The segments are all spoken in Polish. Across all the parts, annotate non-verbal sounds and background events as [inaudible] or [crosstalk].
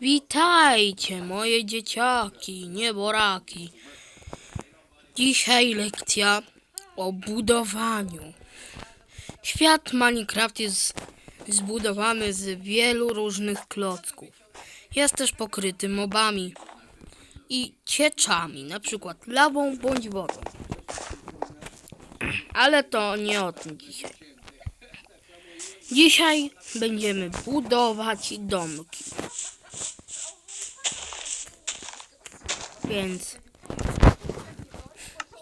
Witajcie, moje dzieciaki, nieboraki. Dzisiaj lekcja o budowaniu. Świat Minecraft jest zbudowany z wielu różnych klocków. Jest też pokryty mobami i cieczami, na przykład lawą bądź wodą. Ale to nie o tym dzisiaj. Dzisiaj będziemy budować domki. Więc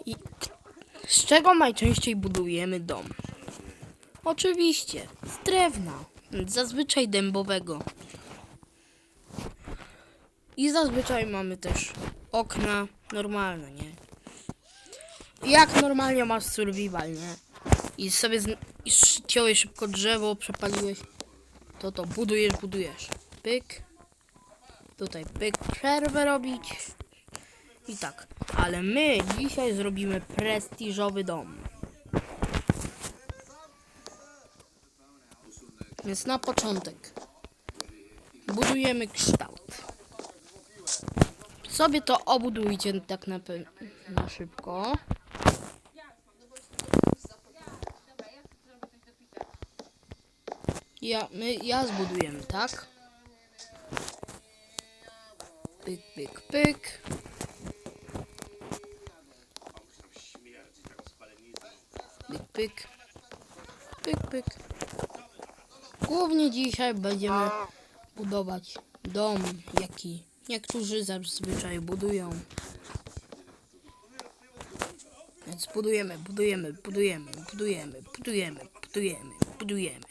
i z czego najczęściej budujemy dom? Oczywiście z drewna, zazwyczaj dębowego. I zazwyczaj mamy też okna normalne, nie? Jak normalnie masz survival, nie? I sobie z... ściąłeś szybko drzewo, przepaliłeś, to to budujesz, budujesz. Pyk. Tutaj pyk, przerwę robić. I tak. Ale my dzisiaj zrobimy prestiżowy dom. Więc na początek budujemy kształt. Sobie to obudujcie tak na, na szybko. Ja, my, ja zbudujemy, tak? Pyk, pyk, pyk. Pyk, pyk. Pyk. Głównie dzisiaj będziemy budować dom, jaki niektórzy zazwyczaj budują. Więc budujemy, budujemy, budujemy, budujemy, budujemy, budujemy, budujemy.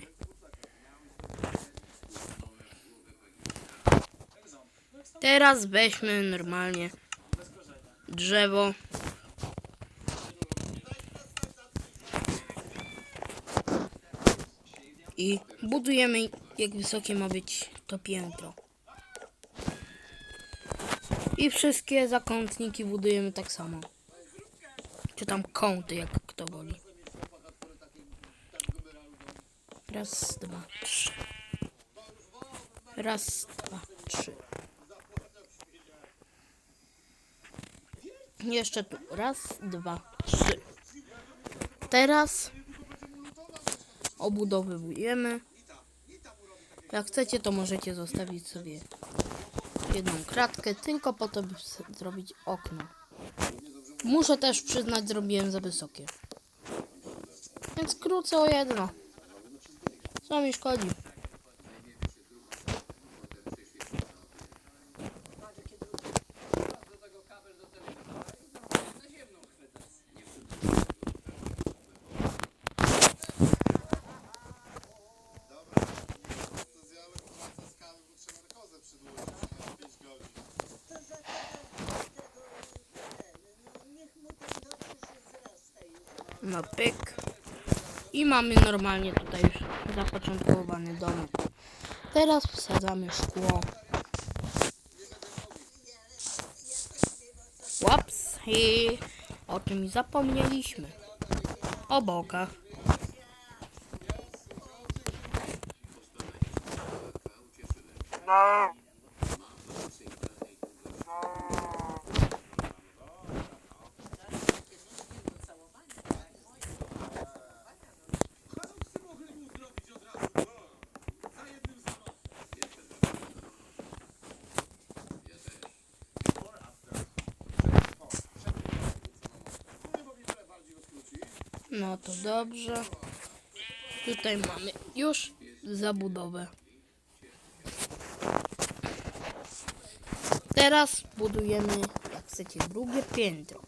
Teraz weźmy normalnie drzewo. I budujemy, jak wysokie ma być to piętro. I wszystkie zakątniki budujemy tak samo. Czy tam kąty, jak kto woli. Raz, dwa, trzy. Raz, dwa, trzy. Jeszcze tu. Raz, dwa, trzy. Teraz obudowujemy. Jak chcecie, to możecie zostawić sobie jedną kratkę, tylko po to, by zrobić okno. Muszę też przyznać, zrobiłem za wysokie. Więc krócę o jedno. Co mi szkodzi? No pyk. I mamy normalnie tutaj już zapoczątkowany domek. Teraz wsadzamy szkło. Łaps. I o czym zapomnieliśmy. O bokach. No to dobrze. Tutaj mamy już zabudowę. Teraz budujemy, jak chcecie, drugie piętro.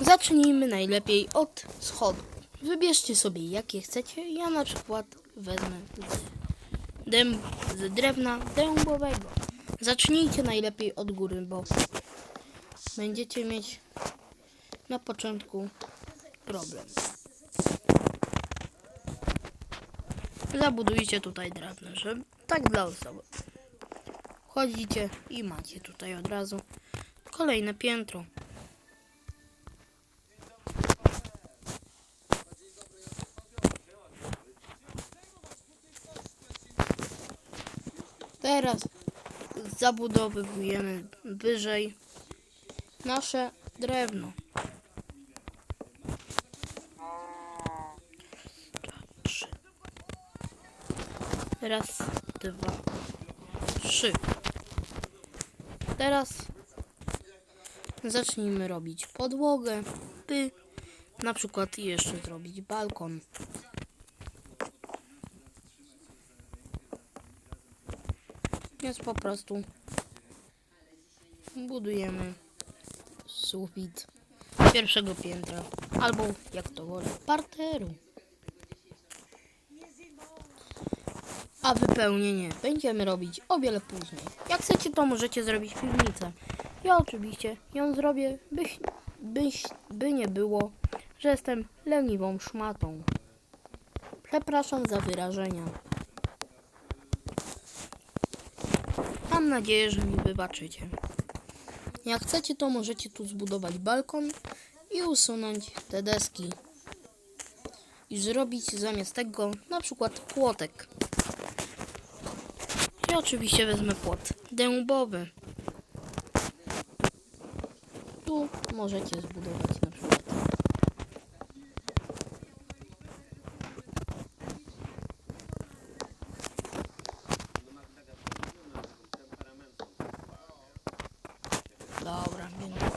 Zacznijmy najlepiej od schodów. Wybierzcie sobie jakie chcecie. Ja na przykład wezmę dęb, z drewna dębowego. Zacznijcie najlepiej od góry, bo będziecie mieć na początku problem. Zabudujcie tutaj drewno, żeby tak dla osoby. Wchodzicie i macie tutaj od razu kolejne piętro. Teraz zabudowujemy wyżej nasze drewno. Raz, dwa, trzy. Teraz zacznijmy robić podłogę, by na przykład jeszcze zrobić balkon. Więc po prostu budujemy sufit pierwszego piętra, albo jak to woli, parteru. A wypełnienie będziemy robić o wiele później. Jak chcecie, to możecie zrobić piwnicę. Ja oczywiście ją zrobię, by, byś, by nie było, że jestem leniwą szmatą. Przepraszam za wyrażenia. Mam nadzieję, że mi wybaczycie. Jak chcecie, to możecie tu zbudować balkon i usunąć te deski. I zrobić zamiast tego na przykład płotek. I oczywiście wezmę płot dębowy. Tu możecie zbudować na przykład. Dobra, więc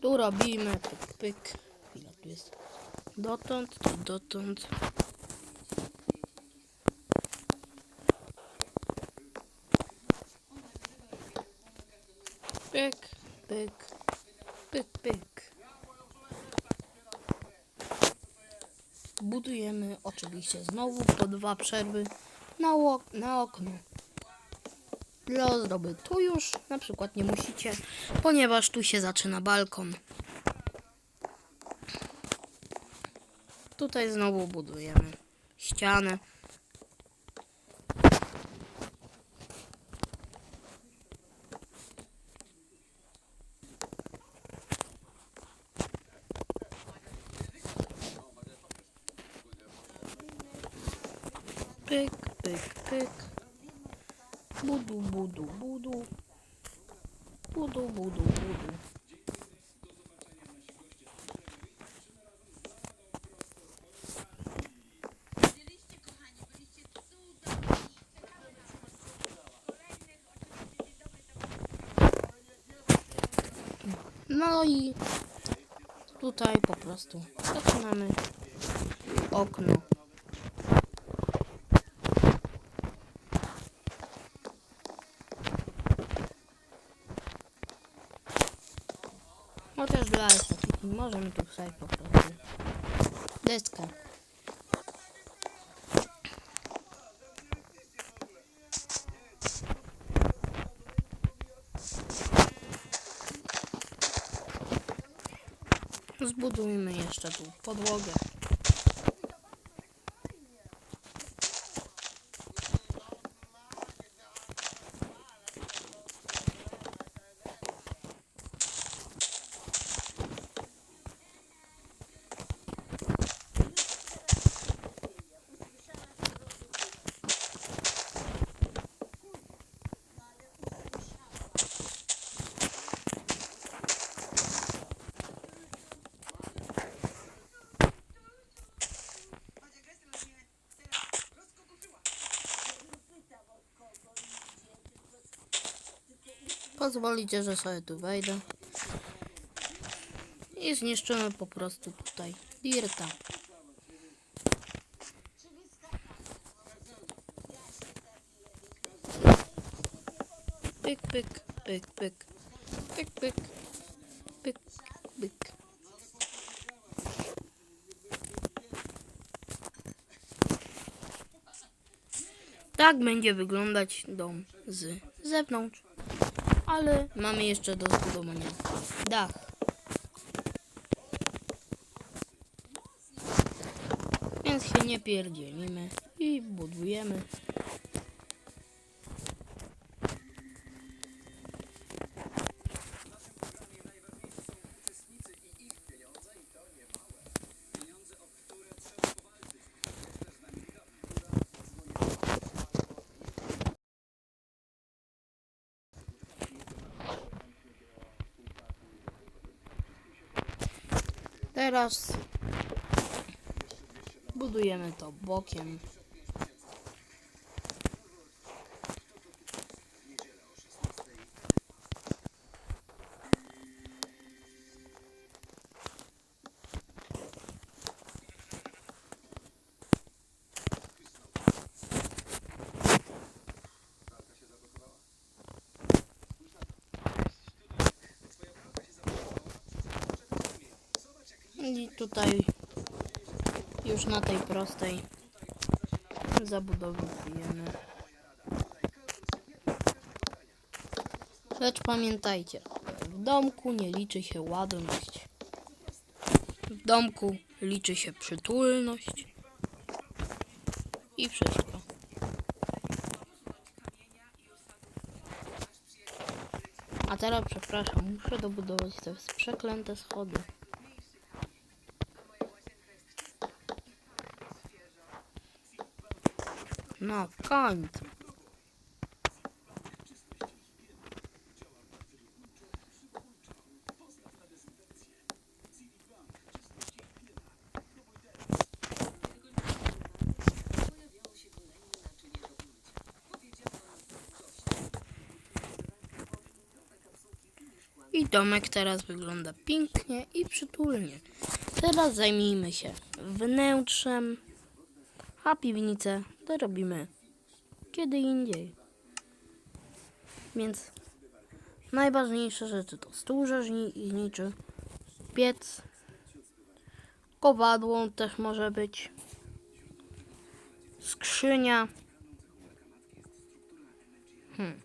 tu robimy pyk, pyk. Tu jest dotąd, dotąd. Pyk, pyk, pyk, pyk. Budujemy oczywiście znowu po dwa przerwy na, na okno. Dla ozdoby tu już na przykład nie musicie, ponieważ tu się zaczyna balkon. Tutaj znowu budujemy ścianę. No i tutaj po prostu zaczynamy okno. Chociaż dla estetyki możemy tu wsadzić po prostu deskę. Zbudujmy jeszcze tu podłogę. Pozwolicie, że sobie tu wejdę. I zniszczymy po prostu tutaj dirta. Pyk, pyk, pyk, pyk. Pyk, pyk. Pyk, pyk. Tak będzie wyglądać dom z zewnątrz. Ale mamy jeszcze do zbudowania dach. Więc się nie pierdzielimy i budujemy. Teraz budujemy to bokiem. I tutaj już na tej prostej zabudowujemy. Lecz pamiętajcie, w domku nie liczy się ładność. W domku liczy się przytulność i wszystko. A teraz przepraszam, muszę dobudować te przeklęte schody. No, w końcu. I domek teraz wygląda pięknie i przytulnie. Teraz zajmijmy się wnętrzem, a piwnicę to robimy kiedy indziej. Więc najważniejsze rzeczy to stół rzeźniczy, piec, kowadło też może być, skrzynia. Hmm.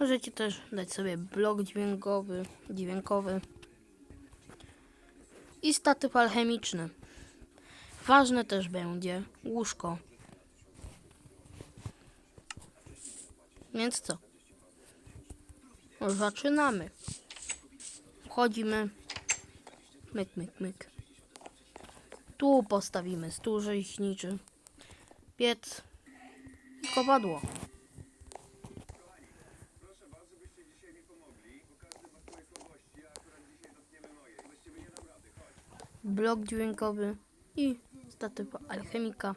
Możecie też dać sobie blok dźwiękowy, dźwiękowy i statyw alchemiczny. Ważne też będzie łóżko. Więc co? Zaczynamy. Wchodzimy. Myk, myk, myk. Tu postawimy stół rzeźniczy, piec i kowadło. Blok dźwiękowy i statyw alchemika.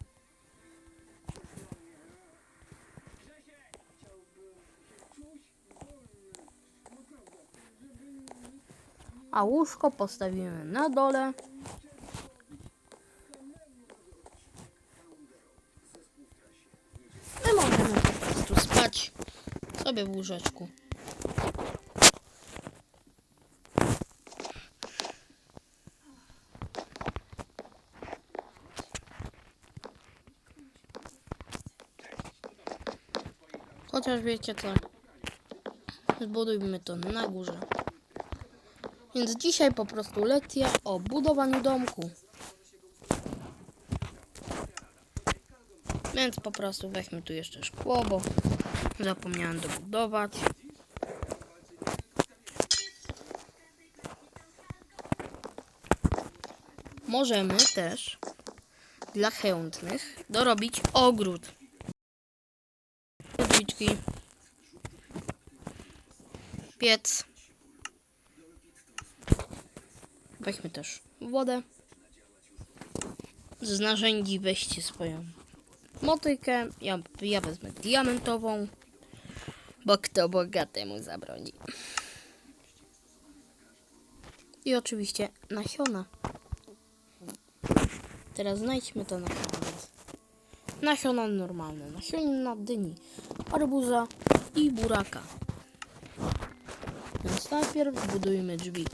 A łóżko postawimy na dole. My możemy po prostu spać sobie w łóżeczku. Chociaż wiecie co, zbudujmy to na górze. Więc dzisiaj po prostu lekcja o budowaniu domku. Więc po prostu weźmy tu jeszcze szkło, bo zapomniałem dobudować. Możemy też dla chętnych dorobić ogród. Piec. Weźmy też wodę. Z narzędzi weźcie swoją motykę. Ja, ja wezmę diamentową. Bo kto bogatemu zabroni. I oczywiście nasiona. Teraz znajdźmy to nasiona. Nasiona normalne. Nasiona dyni, arbuza i buraka. Więc najpierw zbudujmy drzwi.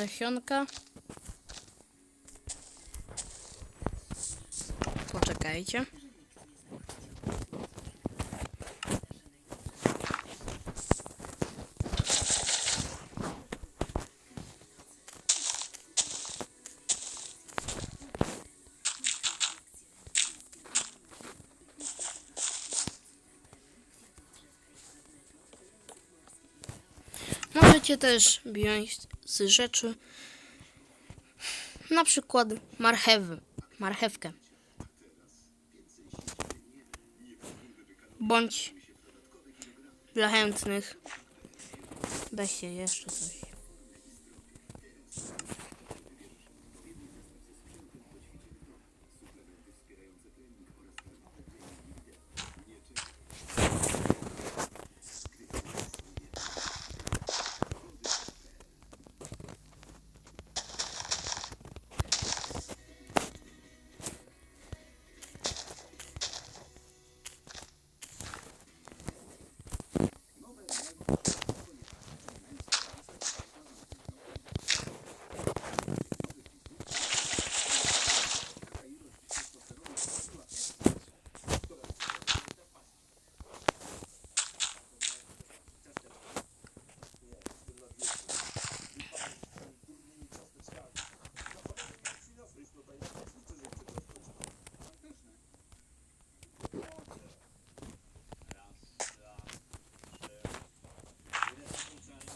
Nasionka. Poczekajcie. Możecie też wziąć z rzeczy. Na przykład marchewy, marchewkę. Bądź dla chętnych. Weźcie jeszcze coś.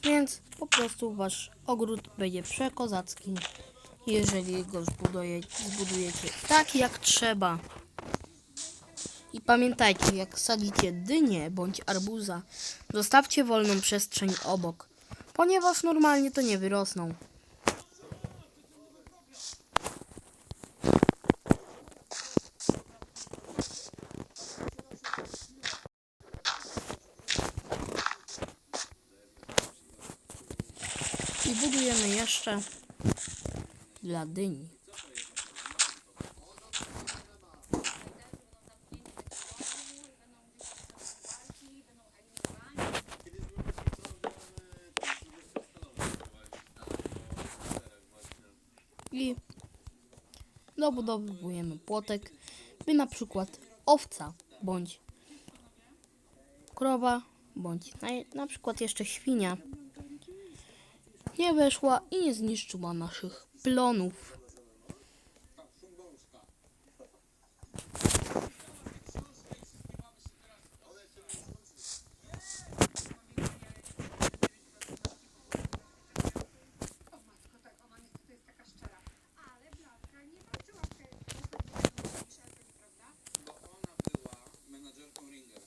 Więc po prostu wasz ogród będzie przekozacki, jeżeli go zbuduje, zbudujecie tak jak trzeba. I pamiętajcie, jak sadzicie dynię bądź arbuza, zostawcie wolną przestrzeń obok, ponieważ normalnie to nie wyrosną. I budujemy jeszcze dla dyni. I dobudowujemy płotek, by na przykład owca bądź krowa bądź na, na przykład jeszcze świnia nie weszła i nie zniszczyła naszych plonów. Bo ona była menadżerką Ringer.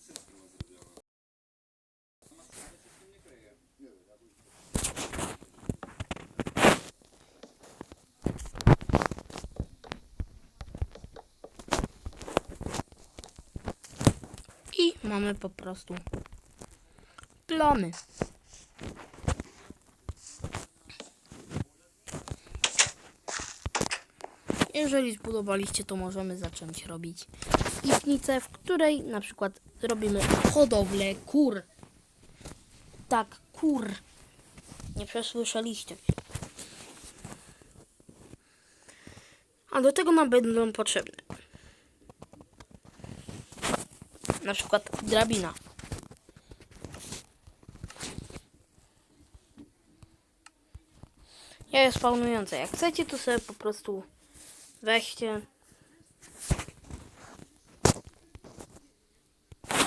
Wszystkim ma zrobione. Ona wcale się z tym nie kryje. I mamy po prostu plony. Jeżeli zbudowaliście, to możemy zacząć robić piwnicę, w której na przykład robimy hodowlę kur. Tak, kur. Nie przesłyszeliście. A do tego nam będą potrzebne na przykład drabina. Ja jest spawnujące. Jak chcecie, to sobie po prostu weźcie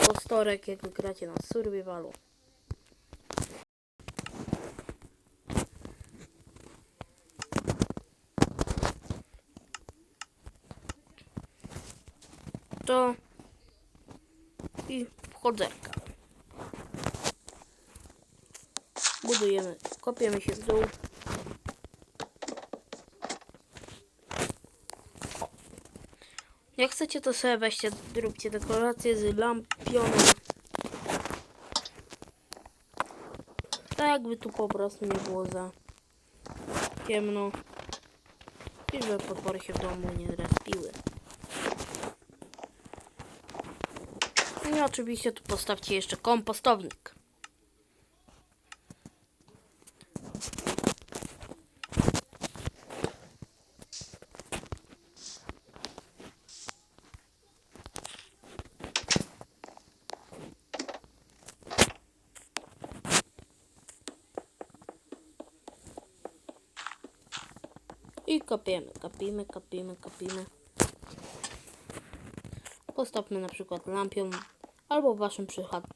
postorek, jak gracie na survivalu. To i wchodzerka. Budujemy, kopiemy się z dół. Jak chcecie to sobie weźcie, róbcie dekoracje z lampionem. Tak jakby tu po prostu nie było za ciemno. I żeby potwory się w domu nie zrespiły. No i oczywiście tu postawcie jeszcze kompostownik. I kopiemy, kopimy, kopimy, kopimy. Postawmy na przykład lampion, albo w waszym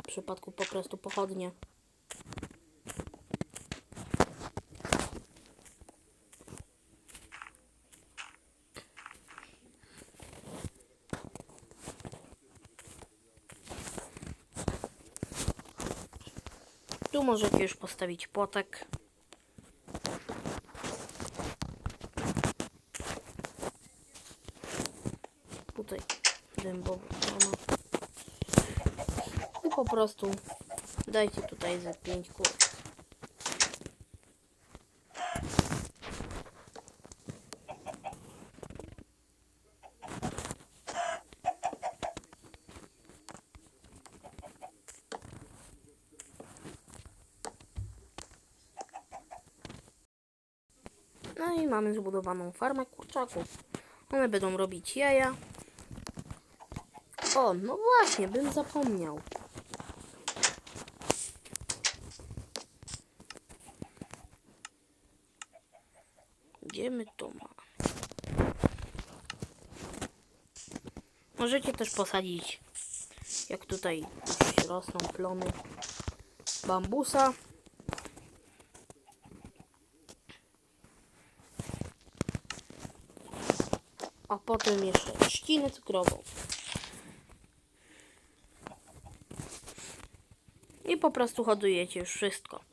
przypadku po prostu pochodnie. Tu możecie już postawić płotek. Prostu dajcie tutaj ze 5 kur. No i mamy zbudowaną farmę kurczaków. One będą robić jaja. O, no właśnie, bym zapomniał. Gdzie my to mamy? Możecie też posadzić, jak tutaj rosną plony bambusa. a potem jeszcze trzcinę cukrową. I po prostu hodujecie już wszystko.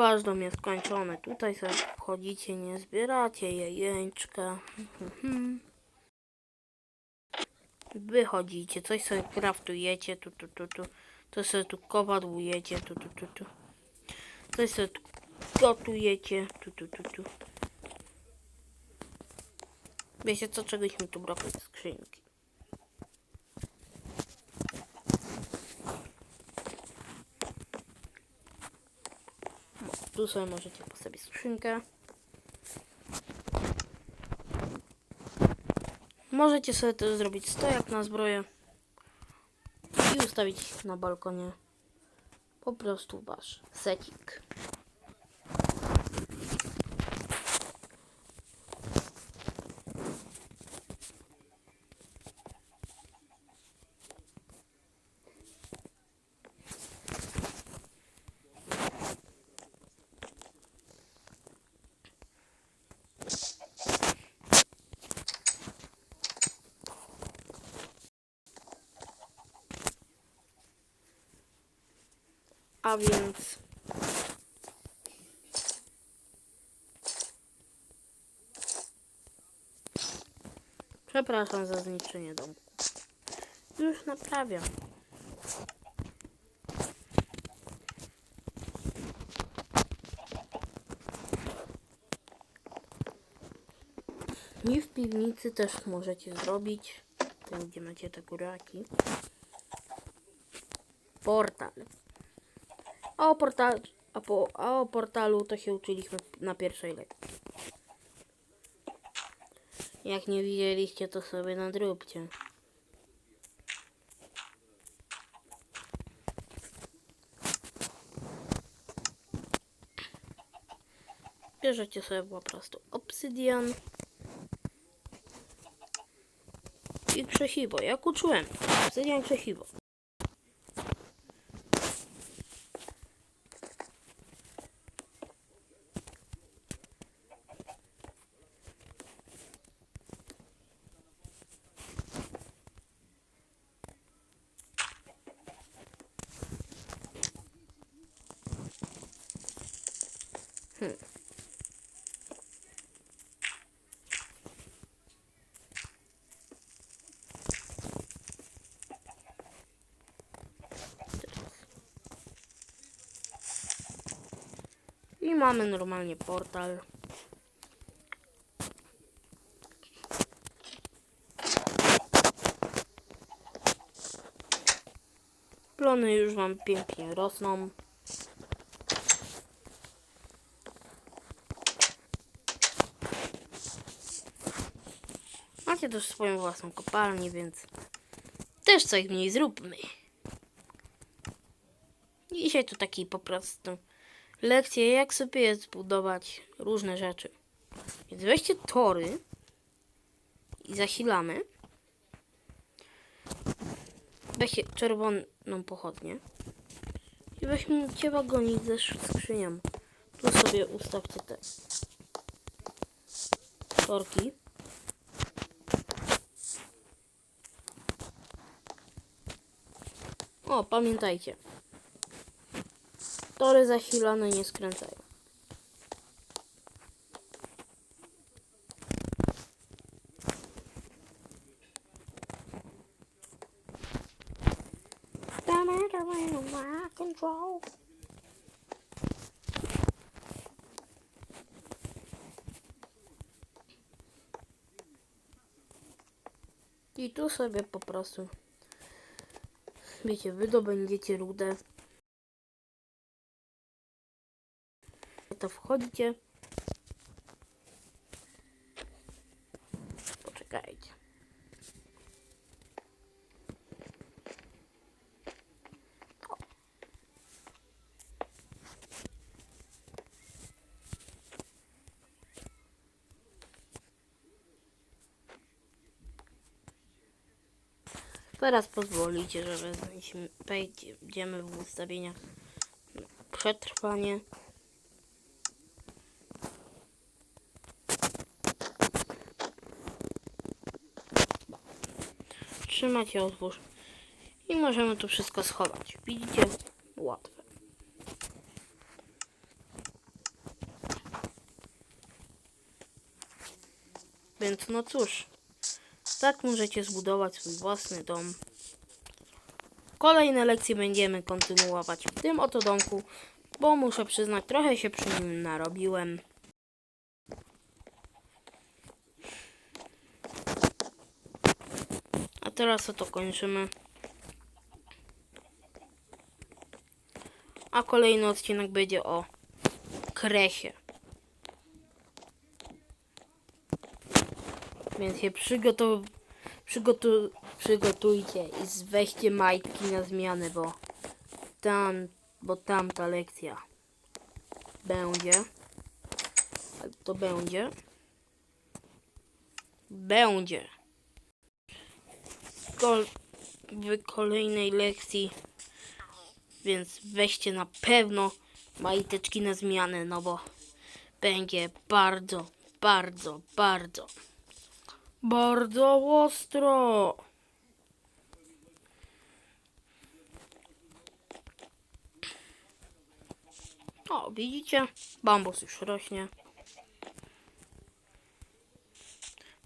Dom jest skończony. Tutaj sobie wchodzicie, nie zbieracie jajeczka. [laughs] Wychodzicie, coś sobie kraftujecie, tu, tu, tu, tu. Coś sobie tu kowadłujecie, tu, tu, tu, tu. Coś sobie tu gotujecie, tu, tu, tu, tu. Wiecie co, czegoś mi tu brakuje skrzynki. No, tu sobie możecie postawić skrzynkę. Możecie sobie też zrobić stojak na zbroję i ustawić na balkonie po prostu wasz secik. A więc Przepraszam za zniszczenie domku. Już naprawiam. I w piwnicy też możecie zrobić, tam gdzie macie te kuraki, portal. A o, portal, a, po, a o portalu to się uczyliśmy na pierwszej lekcji. Jak nie widzieliście, to sobie nadróbcie. Bierzecie sobie po prostu obsydian i krzesiwo. Jak uczyłem, obsydian krzesiwo. I mamy normalnie portal. Plony już wam pięknie rosną. Macie też swoją własną kopalnię, więc też coś w niej zróbmy. Dzisiaj to taki po prostu lekcje, jak sobie zbudować różne rzeczy. Więc weźcie tory i zasilamy. Weźcie czerwoną pochodnię i weźmiecie wagonik ze skrzynią. Tu sobie ustawcie te Sorki. O, pamiętajcie. Tory zasilane nie skręcają. Control. I tu sobie po prostu, wiecie, wydobędziecie rudę. To wchodzicie. Poczekajcie. O. Teraz pozwolicie, że wejdziemy w ustawieniach przetrwanie. I otwórz. I możemy tu wszystko schować. Widzicie? Łatwe. Więc no cóż. Tak możecie zbudować swój własny dom. Kolejne lekcje będziemy kontynuować w tym oto domku, bo muszę przyznać, trochę się przy nim narobiłem. Teraz oto kończymy. A kolejny odcinek będzie o kresie. Więc się przygotu... Przygotu... przygotujcie i weźcie majtki na zmianę, bo tam, bo tamta lekcja będzie. To będzie. Będzie. Kol w kolejnej lekcji. Więc weźcie na pewno majteczki na zmianę, no bo będzie bardzo, bardzo, bardzo, bardzo ostro. O, widzicie? Bambus już rośnie.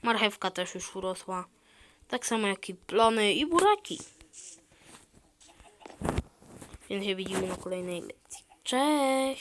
Marchewka też już urosła. Tak samo jak i plony i buraki. Więc się widzimy na kolejnej lekcji. Cześć!